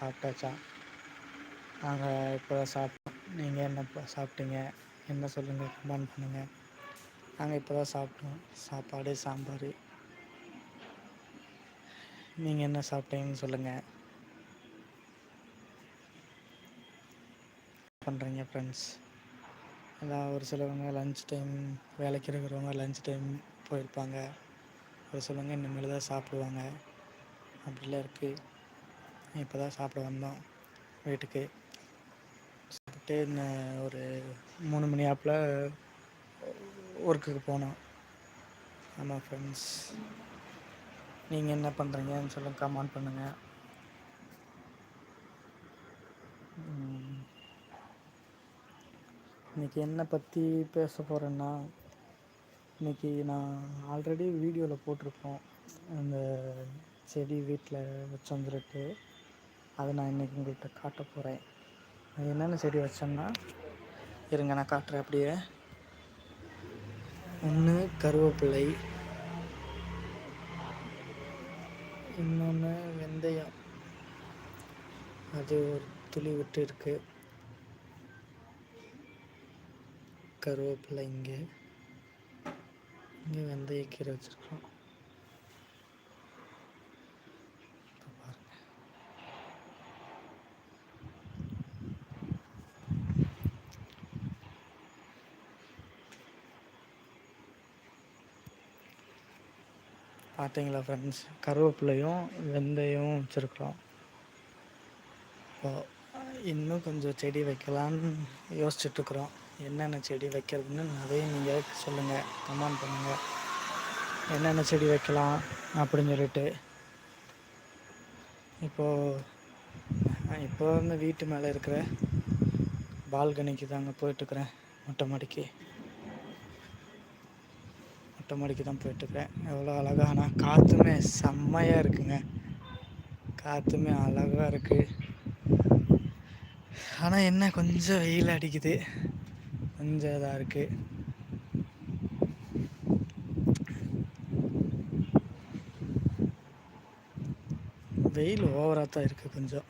சாப்பிட்டாச்சா? நாங்கள் இப்போ தான் சாப்பிட்டோம். நீங்கள் என்ன சாப்பிட்டீங்க? என்ன சொல்லுங்கள் கமெண்ட் பண்ணுங்கள் நாங்கள் இப்போ தான் சாப்பிட்டோம். சாப்பாடு சாம்பார். நீங்கள் என்ன சாப்பிட்டீங்கன்னு சொல்லுங்கள் பண்ணுறீங்க ஃப்ரெண்ட்ஸ் அதான் ஒரு சிலவங்க லன்ச் டைம் வேலைக்கு இருக்கிறவங்க லன்ச் டைம் போயிருப்பாங்க. ஒரு சிலவங்க இனிமேல் தான் சாப்பிடுவாங்க. அப்படிலாம் இருக்குது இப்போ தான் சாப்பிட வந்தோம் வீட்டுக்கு. சாப்பிட்டு ஒரு மூணு மணி ஆப்பில் ஒர்க்குக்கு போனோம். ஆமாம் ஃப்ரெண்ட்ஸ் நீங்கள் என்ன பண்ணுறீங்கன்னு சொல்லுங்கள் கமெண்ட் பண்ணுங்கள் இன்றைக்கி என்னை பற்றி பேச போகிறேன்னா இன்றைக்கி நான் ஆல்ரெடி வீடியோவில் போட்டிருப்போம். அந்த செடி வீட்டில் வச்சோந்துட்டு அதை நான் இன்றைக்கி உங்கள்கிட்ட காட்ட போகிறேன் அது என்னென்ன செடி வச்சேன்னா இருங்க நான் காட்டுறேன் அப்படியே. ஒன்று கருவேப்பிலை. இன்னொன்று வெந்தயம். அது ஒரு துளி விட்டு இருக்கு. கருவேப்பிலை இங்கே. இங்கே வெந்தயக்கீரை வச்சுருக்கோம். பார்த்தீங்களா ஃப்ரெண்ட்ஸ் கருவேப்பிலையும் வெந்தயம் வச்சுருக்குறோம். இன்னும் கொஞ்சம் செடி வைக்கலான்னு யோசிச்சுட்ருக்குறோம் என்னென்ன செடி வைக்கிறதுன்னு நிறைய நீங்கள் சொல்லுங்கள் கமெண்ட் பண்ணுங்கள் என்னென்ன செடி வைக்கலாம் அப்படின்னு சொல்லிட்டு. இப்போது இப்போ வந்து வீட்டு மேலே இருக்கிற பால்கனிக்கு தாங்க போயிட்டுருக்குறேன் மொட்டை மாடிக்கு. மொட்டை மாடிக்கு தான் போயிட்டுருக்கேன். எவ்வளோ அழகான காற்றுமே செம்மையாக இருக்குங்க. காற்றுமே அழகாக இருக்குது ஆனால் என்ன கொஞ்சம் வெயில் அடிக்குது. கொஞ்சம் இதாக இருக்குது வெயில் ஓவராக தான் இருக்குது கொஞ்சம்.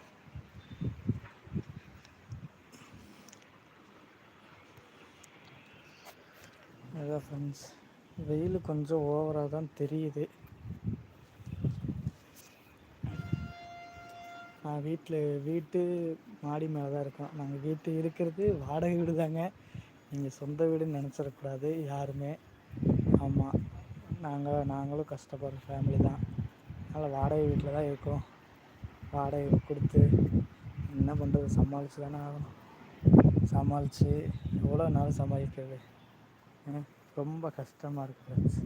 அதான் ஃப்ரெண்ட்ஸ் வெயில் கொஞ்சம் ஓவராக தான் தெரியுது. நான் வீட்டில் வீட்டு மாடி மேலே தான் இருக்கோம். நாங்கள் வீட்டு இருக்கிறது வாடகை வீடு தாங்க. நீங்கள் சொந்த வீடுன்னு நினச்சிடக்கூடாது யாருமே. ஆமாம் நாங்கள் நாங்களும் கஷ்டப்படுற ஃபேமிலி தான். அதனால் வாடகை வீட்டில் தான் இருக்கோம். வாடகை கொடுத்து என்ன பண்ணுறது சமாளித்து தானே ஆகணும். சமாளித்து எவ்வளோ நாள் சமாளிக்கிறது? ரொம்ப கஷ்டமாக இருக்குது ஃப்ரெண்ட்ஸ்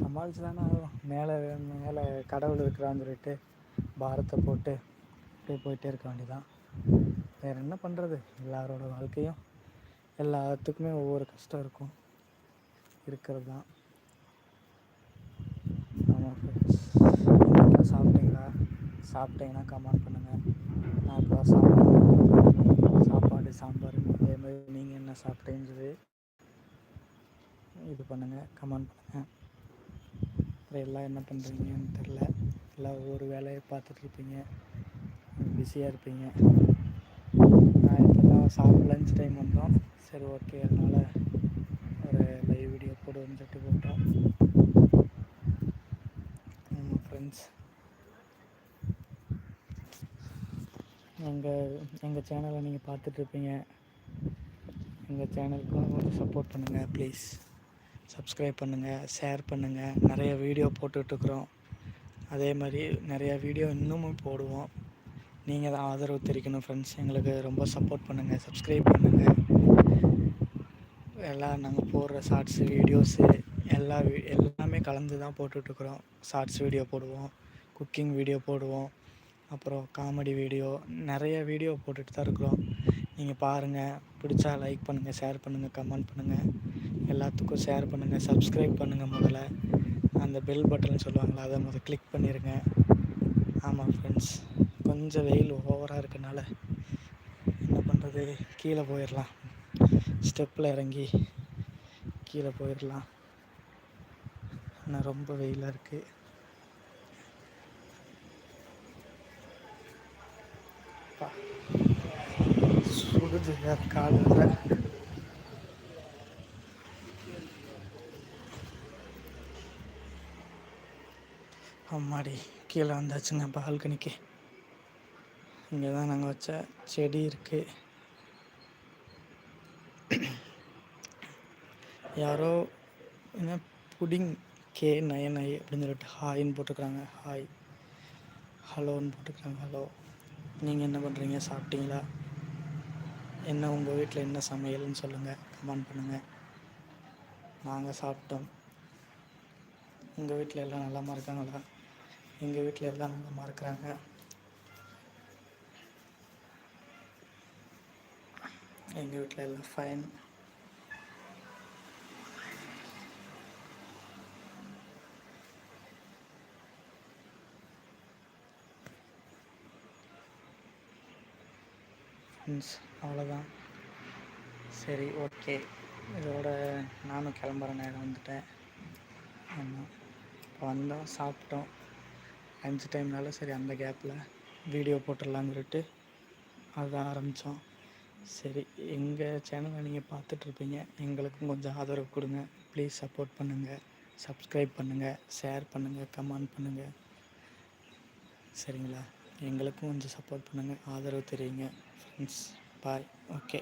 சமாளித்து தானே ஆகும் மேலே மேலே கடவுள் இருக்கிறான்னு சொல்லிட்டு பாரத்தை போட்டு அப்படியே போயிட்டே இருக்க வேண்டியதான் வேறு என்ன பண்ணுறது எல்லாரோட வாழ்க்கையும் எல்லாத்துக்குமே ஒவ்வொரு கஷ்டம் இருக்கும். இருக்கிறது தான் ஆமாம் ஃப்ரெண்ட்ஸ் சாப்பிட்டீங்களா? சாப்பிட்டீங்கன்னா கமெண்ட் பண்ணுங்கள் நான் இப்போ சாப்பிட்டேன். சாப்பாடு சாம்பார் அதேமாதிரி நீங்கள் என்ன சாப்பிட்டேன்னு சொல்லி இது பண்ணுங்கள் கமெண்ட் பண்ணுங்கள் அப்புறம் எல்லாம் என்ன பண்ணுறீங்கன்னு தெரில எல்லாம் ஒவ்வொரு வேலையை பார்த்துட்ருப்பீங்க பிஸியாக இருப்பீங்க. நான் இப்போ தான் சாப்பிட் லஞ்ச் டைம் வந்தோம். சரி ஓகே அதனால் ஒரு லைவ் வீடியோ போடுவோம்னு சொல்லிட்டு போட்டோம். ஆமாம் ஃப்ரெண்ட்ஸ் எங்கள் எங்கள் சேனலை நீங்கள் பார்த்துட்ருப்பீங்க எங்கள் சேனலுக்கும் கொஞ்சம் சப்போர்ட் பண்ணுங்கள் ப்ளீஸ் சப்ஸ்கிரைப் பண்ணுங்கள் ஷேர் பண்ணுங்கள் நிறைய வீடியோ போட்டுட்ருக்குறோம் அதே மாதிரி நிறையா வீடியோ இன்னமும் போடுவோம். நீங்கள் தான் ஆதரவு தெரிவிக்கணும் ஃப்ரெண்ட்ஸ் எங்களுக்கு ரொம்ப சப்போர்ட் பண்ணுங்கள் சப்ஸ்கிரைப் பண்ணுங்கள் எல்லாம் நாங்கள் போடுற ஷார்ட்ஸு வீடியோஸு எல்லா வீ எல்லாமே கலந்து தான் போட்டுட்ருக்குறோம் ஷார்ட்ஸ் வீடியோ போடுவோம் குக்கிங் வீடியோ போடுவோம். அப்புறம் காமெடி வீடியோ நிறைய வீடியோ போட்டுட்டு தான் இருக்கிறோம். நீங்கள் பாருங்கள் பிடிச்சா லைக் பண்ணுங்கள் ஷேர் பண்ணுங்கள் கமெண்ட் பண்ணுங்கள் எல்லாத்துக்கும் ஷேர் பண்ணுங்கள் சப்ஸ்கிரைப் பண்ணுங்கள் முதல்ல. அந்த பெல் பட்டன் சொல்லுவாங்களா அதை முதல்ல கிளிக் பண்ணிடுங்க ஆமாம் ஃப்ரெண்ட்ஸ் கொஞ்சம் வெயில் ஓவராக இருக்கனால என்ன பண்ணுறது கீழே போயிடலாம் ஸ்டெப்பில் இறங்கி கீழே போயிடலாம் ஆனால் ரொம்ப வெயிலாக இருக்குது சுடுது காலில் அம்மாடி கீழே வந்தாச்சுங்க பால்கனிக்கு. இங்கே தான் நாங்கள் வச்ச செடி இருக்குது யாரோ என்ன புடிங் கே நயன் ஐ அப்படின்னு சொல்லிட்டு ஹாய்ன்னு போட்டுக்கிறாங்க ஹாய். ஹலோன்னு போட்டுக்கிறாங்க ஹலோ. நீங்கள் என்ன பண்ணுறீங்க சாப்பிட்டீங்களா? என்ன உங்கள் வீட்டில் என்ன சமையல்னு சொல்லுங்கள் கமெண்ட் பண்ணுங்கள் நாங்கள் சாப்பிட்டோம். உங்கள் வீட்டில் எல்லாம் நலமா இருக்காங்களா? எங்கள் வீட்டில் எல்லாம் நலமா இருக்கிறாங்க எங்கள் வீட்டில் எல்லாம் ஃபைன் ஃப்ரெண்ட்ஸ் அவ்வளோதான் சரி ஓகே இதோட நானும் கிளம்புற நேரம் வந்துட்டேன். ஆமாம் இப்போ வந்தோம் சாப்பிட்டோம். லஞ்ச் டைம்னால சரி அந்த கேப்பில் வீடியோ போட்டுடலான்னு சொல்லிட்டு அதுதான் ஆரம்பித்தோம் சரி எங்கள் சேனலை நீங்கள் பார்த்துட்ருப்பீங்க. எங்களுக்கும் கொஞ்சம் ஆதரவு கொடுங்க. ப்ளீஸ் சப்போர்ட் பண்ணுங்கள் சப்ஸ்கிரைப் பண்ணுங்கள் ஷேர் பண்ணுங்கள் கமெண்ட் பண்ணுங்கள் சரிங்களா? எங்களுக்கும் கொஞ்சம் சப்போர்ட் பண்ணுங்கள் ஆதரவு தெரியுங்க ஃப்ரெண்ட்ஸ் பாய் ஓகே